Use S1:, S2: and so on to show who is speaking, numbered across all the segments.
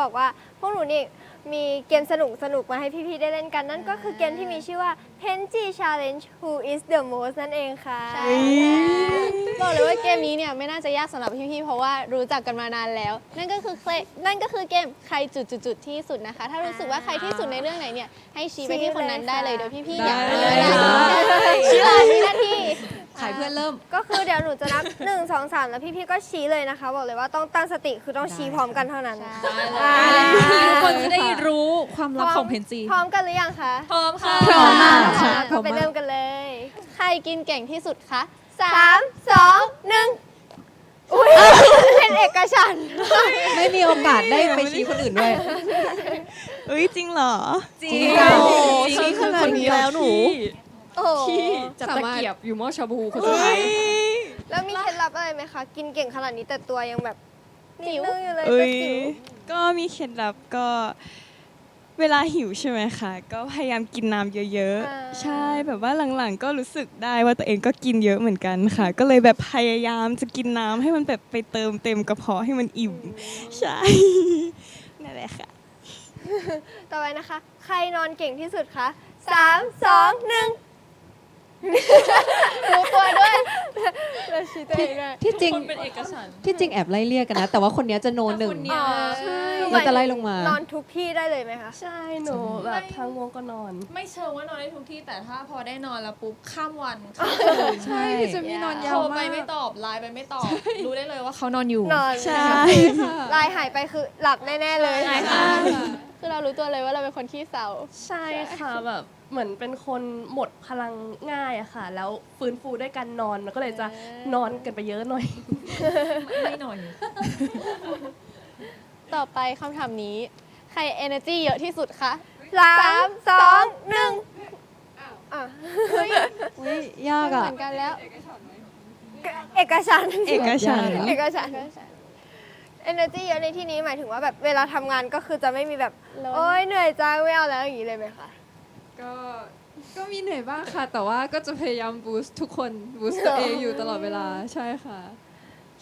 S1: บอกว่า พวกหนูนี่มีเกมสนุกสนุกๆมาให้พี่ๆได้เล่นกัน นั่นก็คือเกมที่มีชื่อว่า Penji Challenge Who is the most นั่นเองค่ะ
S2: บอกเลยว่าเกมนี้เนี่ยไม่น่าจะยากสำหรับพี่ๆ เพราะว่ารู้จักกันมานานแล้ว นั่นก็คือเคลนั่นก็คือเกมใครจุดๆๆที่สุดนะคะ ถ้ารู้สึกว่าใครที่สุดในเรื่องไหนเนี่ยให้ชี้ไปที่คนนั้นได้เลยโดยพี่ๆอย่า
S3: ได้
S2: เลือก
S3: เลย
S2: ชี้เลยมีหน้าที่
S3: ขายเพื่อนเริ่ม
S1: ก็คือเดี๋ยวหนูจะนับ 1 2 3 แล้วพี่ๆก็ชี้เลยนะคะ บอกเลยว่าต้องตั้งสติคือต้องชี้พร้อมกันเท่านั้นอ่า
S4: ทุกคนจะได้รู้ความลับของเพนจี
S1: พร้อมกันหรือยังคะ
S4: พร้อมค่ะ
S3: พร้อมมาก
S1: อ่า
S3: พร้
S1: ก็
S3: อม
S1: ไป
S3: มาก
S1: เริ่มกันเลย
S2: ใครกินเก่งที่สุดคะ
S1: สามสองหนึ่งอุ้ยเป็นเอกฉันท์
S3: ไม่มีโอกาสได้ไปชี้คนอื่นด้วย
S5: เอ้ยจริงเหรอ
S4: จริง
S3: จริง
S4: โอ้
S5: จริงขนาดนี้แล้วหนู
S1: โอ้โห
S4: จับตะเกียบอยู่หม้อชาบูคนสุดท้าย
S1: แล้วมีเคล็ดลับอะไรไหมคะ กินเก่งขนาดนี้แต่ตัวยังแบบนิดนึงอยู่เลย
S5: เอ้
S1: ก็
S5: ย
S1: จิ๋ว
S5: ก็มีเคล็ดลับก็เวลาหิวใช่ไหมคะ ก็พยายามกินน้ำเยอะๆ ใช่แบบว่าหลังๆ ก็รู้สึกได้ว่าตัวเองก็กินเยอะเหมือนกันค่ะ ก็เลยแบบพยายามจะกินน้ำให้มันแบบไปเติมเต็มกระเพาะให้มันอิ่ม ใช่นั่นแหละค่ะ
S1: ต่อไปนะคะ ใครนอนเก่งที่สุดคะสามสองหนึ่ง
S2: รู้ตัวด้วย
S1: เราชี้ตัวเองด้วย
S3: ที่จริง
S4: คนเป็นเอกฉันท์
S3: ที่จริงแอบไล่เรียกกันนะ แต่ว่าคนเนี้ยจะโนหนึ่ง
S4: คนเนี้ย
S1: อ๋อ
S4: ใช่
S1: คือห
S3: มัน
S1: ย
S3: จะไล่ลงมา
S1: นอนทุกที่ได้เลยไหมคะ
S6: ใช่หนูแบบทางวงก็นอน
S4: ไม่เชิงว่านอนได้ทุกที่แต่ถ้าพอได้นอนแล้วปุ๊บข้ามวันข้าม
S3: ใช่
S4: คืนจะมีนอนยาวโทรไปไม่ตอบไลน์ไปไม่ตอบ รู้ได้เลยว่าเขานอนอยู่
S1: นอน
S5: ใช่
S1: ลายหายไปคือหลับแน่ ๆ เลย
S2: คื อเรารู้ตัวเลยว่าเราเป็นคนขี้เศร้า
S6: ใช่ค่ะแบบเหมือนเป็นคนหมดพลังง่ายอะค่ะ แล้วฟื้นฟูด้วยการนอนก็เลยจะนอนกันไปเยอะหน่อย
S4: ไม่หน่อย
S2: ต่อไปคำถามนี้ ใคร energy เยอะที่สุดคะ
S1: สามสองหนึ่งอะ
S3: อุ๊ยยาก
S2: เห
S3: อะ
S2: มือนกันแล้ว
S1: เอกฉันท์
S5: เอกฉันท์
S1: เอกฉันท์ energy เยอะในที่นี้หมายถึงว่าแบบเวลาทำงานก็คือจะไม่มีแบบ
S2: ล้น
S1: โอ๊ยเหนื่อยจังไม่เอาแล้วอย่างนี้เลยไหมคะ
S7: ก็ก็มีเหนื่อยบ้างค่ะ แต่ว่าก็จะพยายามบูสต์ทุกคนบูสต์ตัวเองอยู่ตลอดเวลาใช่ค่ะ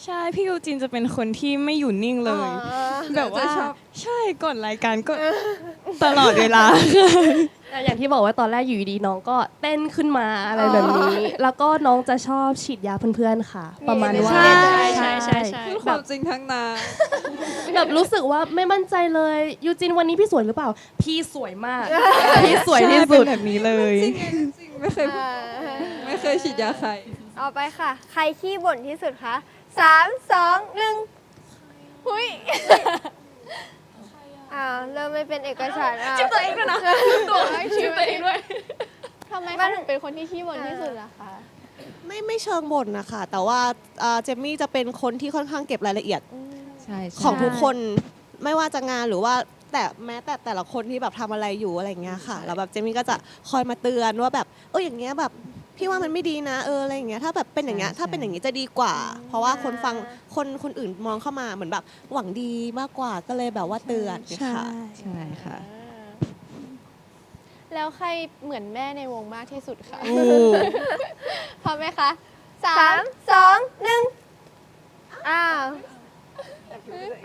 S5: ใช่พี่ยูจินจะเป็นคนที่ไม่อยู่นิ่งเลย
S1: อ๋อ
S5: แบบว่า
S7: จะชอบ
S5: ใช่ก่อนรายการก็ตลอดเวลา
S6: แต่อย่างที่บอกว่าตอนแรกอยู่ดีๆน้องก็เต้นขึ้นมาอะไรแบบนี้ แล้วก็น้องจะชอบฉีดยาเพื่อนๆค่ะ ประมาณว่า
S1: ใช่
S6: ใช่ใช่ใช่
S7: พูดค
S6: แบ
S7: วา
S6: บ
S7: มจริงทั้งนั้น
S6: แบบรู้สึกว่าไม่มั่นใจเลยยูจินวันนี้พี่สวยหรือเปล่า พี่สวยมากพี่สวยที่
S5: ใช่
S6: สุ
S5: เป็
S6: ด
S5: นแบบนี้เลย
S7: จริงไงจริงไม่เคย
S1: อ่า
S7: ไม่เคยฉีดยาใคร
S1: เอาไปค่ะ ใครขี้บ่นที่สุดคะสามสองหนึ่ง
S2: หุ้ย
S1: อ่าเริ่มไม่เป็นเอกฉันท์อะ
S4: ตัวเองด้วยนะตัวชื่อตัวเองด้วย
S2: ทำไมเขาถึงเป็นคนที่ขี้บ่นที่สุดล่ะคะ
S8: ไม่ไม่เชิงบ่นนะคะแต่ว่าเอ่อเจมมี่จะเป็นคนที่ค่อนข้างเก็บรายละเอียด
S3: ใช่ใช่
S8: ของทุกคนไม่ว่าจะงานหรือว่าแต่แม้แต่แต่ละคนที่แบบทำอะไรอยู่อะไรอย่างเงี้ยค่ะแล้วแบบเจมมี่ก็จะคอยมาเตือนว่าแบบเอออย่างเงี้ยแบบ พี่ว่ามันไม่ดีนะเอออะไรอย่างเงี้ยถ้าแบบเป็นอย่างเงี้ยถ้าเป็นอย่างงี้จะดีกว่า เพราะว่าคนฟังคนคนอื่นมองเข้ามาเหมือนแบบหวังดีมากกว่าก็เลยแบบว่าเตือนค่ะ
S3: ใช่ค่ะ
S2: แล้วใครเหมือนแม่ในวงมากที่สุดคะ
S5: โอ้
S2: พร้อมไหมคะสา
S1: สามมสองหนึ่งอ้าว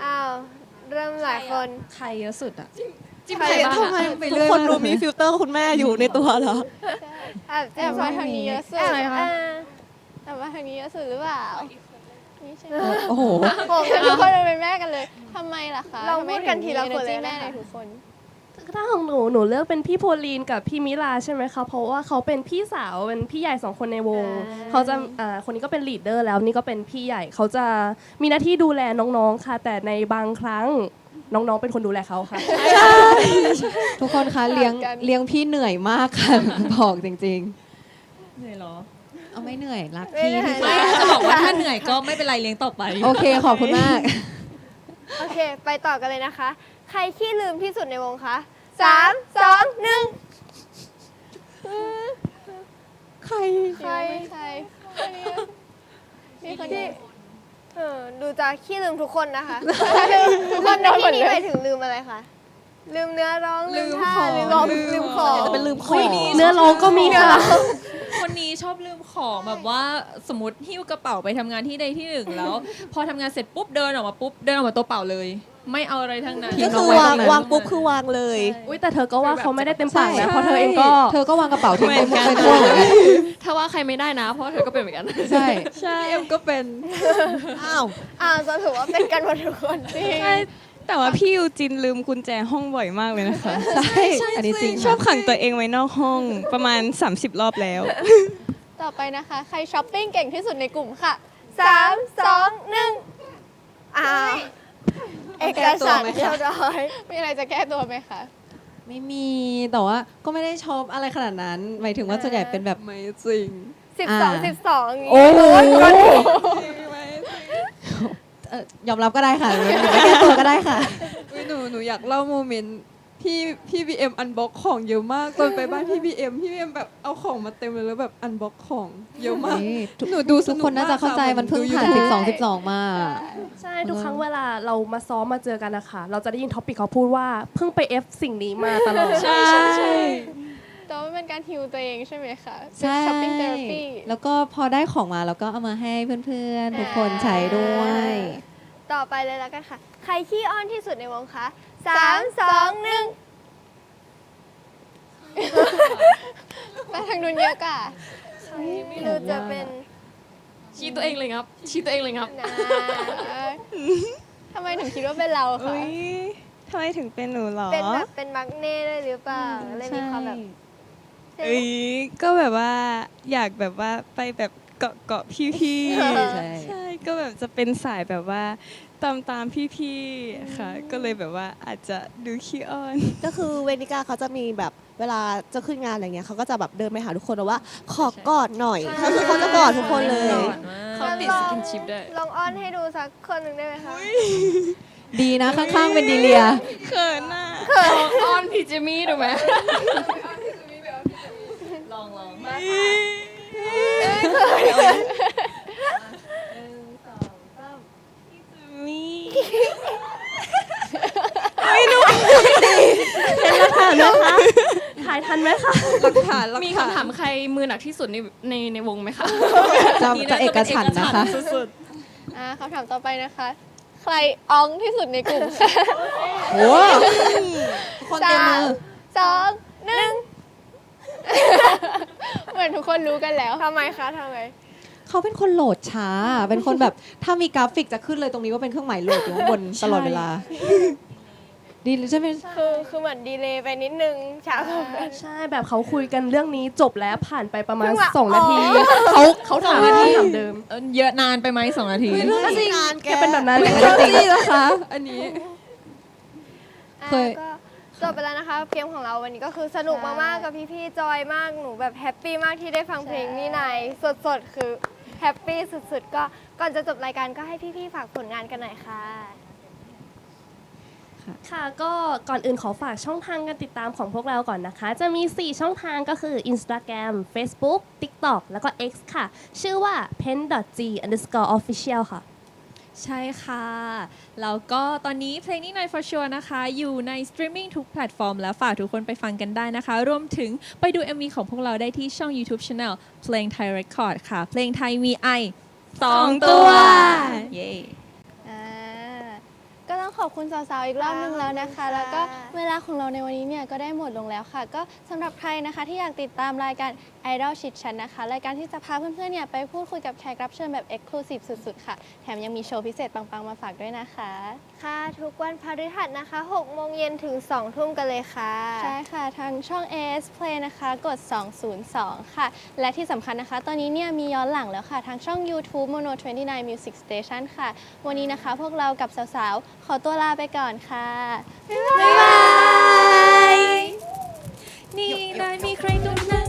S1: อ้าว เริ่มหลายคน
S4: ใครเยอะสุดอะ
S1: ใครบ้าง
S8: ทำไมทุกคนดูมีฟิลเตอร์คุณแม่อยู่ในตัวเหรอ
S1: แอบ
S2: แอบมาทางนี้เยอะสุด
S1: แอบอ่า
S2: แอบมาทางนี้เยอะสุดหรือเปล่าไม่ใช่
S3: โอ้โห
S1: โห
S2: ทุกคนเป็นแม่กันเลยทำไมล่ะคะ
S1: เรา
S2: ทำไม
S1: พูดกันทีละคนเลย
S2: ถึงมี energy แม่
S1: นะคะ
S2: ในทุกคน
S6: ถ้าของหนูหนูเลือกเป็นพี่โพลีนกับพี่มิลาใช่ไหมคะเพราะว่าเขาเป็นพี่สาวเป็นพี่ใหญ่สองคนในวงเขาจะอ่าคนนี้ก็เป็นลีดเดอร์แล้วนี่ก็เป็นพี่ใหญ่เขาจะมีหน้าที่ดูแลน้องๆค่ะ แต่ในบางครั้ง น้องๆเป็นคนดูแลเขาค่ะ
S3: ทุกคนคะเลี้ยง
S2: ต่างกัน
S3: เลี้ยงพี่เหนื่อยมากค่ะบอกจริง
S4: เหนื่อยเหรอ
S3: ๆ เอาไม่เหนื่อยรัก
S1: ไม่
S3: พี่
S1: ได้
S3: ที่สุด
S4: ไม่จะบอกว่าถ้าเหนื่อยก็ไม่เป็นไรเลี้ยงต่อไป
S3: โอเคขอบคุณมาก
S1: โอเค ไปต่อกันเลยนะคะ ใครขี้ลืมที่สุดในวงคะสามสองหนึ่ง
S3: ใคร
S1: ใคร
S2: ไม่ใช่คนนี้นี่คนนี้
S1: ที่ เออดูจะขี้ลืมทุกคนนะคะ ทุกคนในที่นี้หมายถึงลืมอะไรคะ ลืมเนื้อร้องลืมท่า
S4: ลื
S1: ลื
S4: ม
S1: ม
S4: ของ
S1: ร้อง
S4: ลืม
S1: ลืมของ
S8: จะเป็นลืมข
S4: อุ๊
S8: อยง
S4: นี่
S6: เนื้อร้องก็มีค่ะ
S4: คนนี้ชอบลืมของแบบว่าสมมติหิ้วกระเป๋าไปทำงานที่ใดที่หนึ่งแล้ว พอทำงานเสร็จปุ๊บเดินออกมาปุ๊บเดินออกมาตัวเปล่าเลย ไม่เอาอะไรทั้งนั้น
S3: ทิ้
S8: ก็
S3: งน้
S8: คือ
S3: ไว้
S8: วาง
S3: ตรงนั้น
S8: วางปุ๊บคือวางเลย
S6: อุ้ยแต่เธอก็ว่าเขาไม่ได้เต็มปาก
S3: ใช่
S6: นะเพราะเธอเองก็
S3: เธอก็วางกระเป๋าทิ้ง
S5: เห
S3: ไป
S5: มือนกัน
S3: ไปทั่วเหมือนกัน
S4: ถ้าว่าใครไม่ได้นะ เพราะเธอก็เป็นเหมือนกัน
S3: ใช่
S5: ใช่
S7: เอ็มก็เป็น
S8: อ้าว
S1: อ่าจะถือว่าเป็นกันหมดทุกคนจริง
S5: ใช่แต่ว่าพี่ยูจินลืมกุญแจห้องบ่อยมากเลยนะคะ
S3: ใช่อันนี้จริง
S5: ชอบขังตัวเองไว้นอกห้องประมาณ 30 รอบแล้ว
S2: ต่อไปนะคะ ใครช้อปปิ้งเก่งที่สุดในกลุ่มค่ะ
S1: สามสองหนึ่งอ่า เอกสารเรียบร้อย
S2: มีอะไรจะแก้ตัวไหมคะ
S3: ไม่มีแต่ว่าก็ไม่ได้ชอบอะไรขนาดนั้น หมายถึงว่าส่วนใหญ่เป็นแบบ
S7: ไม่จริง
S1: สิบสอง
S3: อ่า
S1: สิบสองอย่างงี้
S3: โอ้โห
S1: ก็ดี
S3: เอ่อยอมรับก็ได้ค่ะหรือไม่แก้ตัวก็ได้ค่ะ
S7: อุ๊ยหนูหนูอยากเล่าโมเมนต์ พี่พี่บีเอ็มอันบ็อกของเยอะมากตอนไปบ้านพี่บีเอ็มพี่บีเอ็มแบบเอาของมาเต็มเลยแล้วแบบอันบ็อกของเยอะมาก
S3: นี่ทุก
S7: หนูดูส
S3: ทุก
S7: นุก
S3: คนน่าจะเข้าใจ
S7: มากค่ะ
S3: มันเพิ่ง
S7: ดู
S3: ผ่าน
S7: YouTube
S3: 12 12 มา
S6: ใช่ทุกครั้งเวลาเรามาซ้อมมาเจอกันนะคะเราจะได้ยินท็อปิกเขาพูดว่าเพิ่งไปเอฟสิ่งนี้มาตลอด
S5: ใช่ใช่
S2: แต่ว่ามันเป็นการฮิวตัวเองใช่ไหมคะ
S3: ใช่
S2: ช้อปปิ้งเทอราปี
S3: แล้วก็พอได้ของมาแล้วก็เอามาให้เพื่อนๆทุกคนใช้ด้วย
S1: ต่อไปเลยแล้วกันค่ะ ใครขี้อ้อนที่สุดในวงคะสามสองหนึ่ง
S2: ไปทางนู้นเยอะกว่า
S1: ดูจะเป็น
S4: ชี้ตัวเองเลยครับ ชี้ตัวเองเลยครับ
S1: นะ
S2: ทำไมถึงคิดว่าเป็นเราคะ
S5: อุ้ยทำไมถึงเป็นหนูเหรอ
S1: เป็นแบบเป็นมักเน่ด้วยหรือเปล่าเลยมีความแบบ ใช่ไหม
S5: เอ้ยก็แบบว่าอยากแบบว่าไปแบบเกาะเกาะพี่
S1: เออ
S5: ๆ
S3: ใช่
S5: ใช่ ก็แบบจะเป็นสายแบบว่าตามตามพี่ๆค่ะ ก็เลยแบบว่าอาจจะดูขี้อ้อน
S8: ก็คือเวนิก้าเขาจะมีแบบเวลาจะขึ้นงานอะไรเงี้ยเขาก็จะแบบเดินไปหาทุกคนแล้วว่าขอกอดหน่อยก็คือเขาจะกอดทุกคนเลย
S4: เขาติดสกินชิปด้วย
S1: ลองอ้อนให้ดูสักคนหนึ่งได้ไหมคะ
S3: ดีนะข้างๆเป็นดีเลีย
S5: เขินน่ะ
S4: อ้อนพี่เจมี่ดูไหมลองลอง
S5: มี
S6: ถ่ายทัน ไหมคะ
S7: หลักฐานหลัก
S4: มี
S7: ฐาน
S4: คำถามใครมือหนักที่สุดในในในวงไหมคะ
S3: จะจะเอกฉันท์นะคะ
S4: สุด
S2: อ่าคำถามต่อไปนะคะ ใครอองที่สุดในกลุ่มค่ะ
S3: โอ้ทุกคนเต็มมือ
S2: สองหนึ่งเหมือนทุกคนรู้กันแล้ว
S1: ทำไมคะทำไม
S3: เขาเป็นคนโหลดช้า เป็นคนแบบ ถ้ามีกราฟิกจะขึ้นเลยตรงนี้ว่าเป็นเครื่องหมายโหลดอยู่ข้างบนตลอดเวลา ดีใช่ไหม
S1: คือคือเหมือนดีเลย์ไปนิดนึงช้ากว่าเพื่อน
S6: ใช่แบบเขาคุยกันเรื่องนี้จบแล้วผ่านไปประมาณ
S1: เพิ่งละ
S6: สองนาที
S1: อ๋อ
S6: เขาเขาถามคำถามเดิม
S4: เออเยอะนานไปไหมสองนาที
S8: ก็จริงงานแก
S6: แกเป็นแบบนั้น
S3: จริงนะคะ
S7: อันนี้
S3: เคย
S1: อะก็จบไปแล้วนะคะเกมของเราวันนี้ก็คือสนุกมากๆกับพี่ๆจอยมากหนูแบบแฮปปี้มากที่ได้ฟังเพลงนี่ในสดๆ คือแฮปปี้สุดๆ ก็ก่อนจะจบรายการก็ให้พี่ๆฝากผลงานกันหน่อยค่ะ
S6: ค่ะก็ก่อนอื่นขอฝากช่องทางการติดตามของพวกเราก่อนนะคะ จะมี 4 ช่องทางก็คือ Instagram Facebook TikTok แล้วก็ X ค่ะ ชื่อว่า pen.g underscore official ค่ะ
S9: ใช่ค่ะ แล้วก็ตอนนี้เพลงนี้ใน for sure นะคะ อยู่ในสตรีมมิ่งทุกแพลตฟอร์มแล้วฝากทุกคนไปฟังกันได้นะคะ รวมถึงไปดู MV ของพวกเราได้ที่ช่อง YouTube Channel เพลงไทย Record ค่ะ เพลงไทยมีไอสองตัว เย้
S2: อ่าก็ต้อง ขอบคุณสาวๆอีกรอบนึงแล้วนะคะ แล้วก็เวลาของเราในวันนี้เนี่ยก็ได้หมดลงแล้วค่ะ ก็สำหรับใครนะคะที่อยากติดตามรายการ Idol Chit Chat นะคะรายการที่จะพาเพื่อนๆเนี่ยไปพูดคุยกับแขกรับเชิญแบบ Exclusive สุดๆ ค่ะ แถมยังมีโชว์พิเศษปังๆ มาฝากด้วยนะคะ
S1: ค่ะ ทุกวันพฤหัสนะคะ6โมงเย็นถึง 2 ทุ่มกันเลยค่ะ
S2: ใช่ค่ะ ทางช่อง AS Play นะคะ กด 202 ค่ะ และที่สำคัญนะคะ ตอนนี้เนี่ยมีย้อนหลังแล้วค่ะ ทางช่อง YouTube Mono 29 Music Station ค่ะ วันนี้นะคะพวกเรากับสาวๆ ขอตัวลาไปก่อนค่ะ
S9: นี่นายมีใครต้อง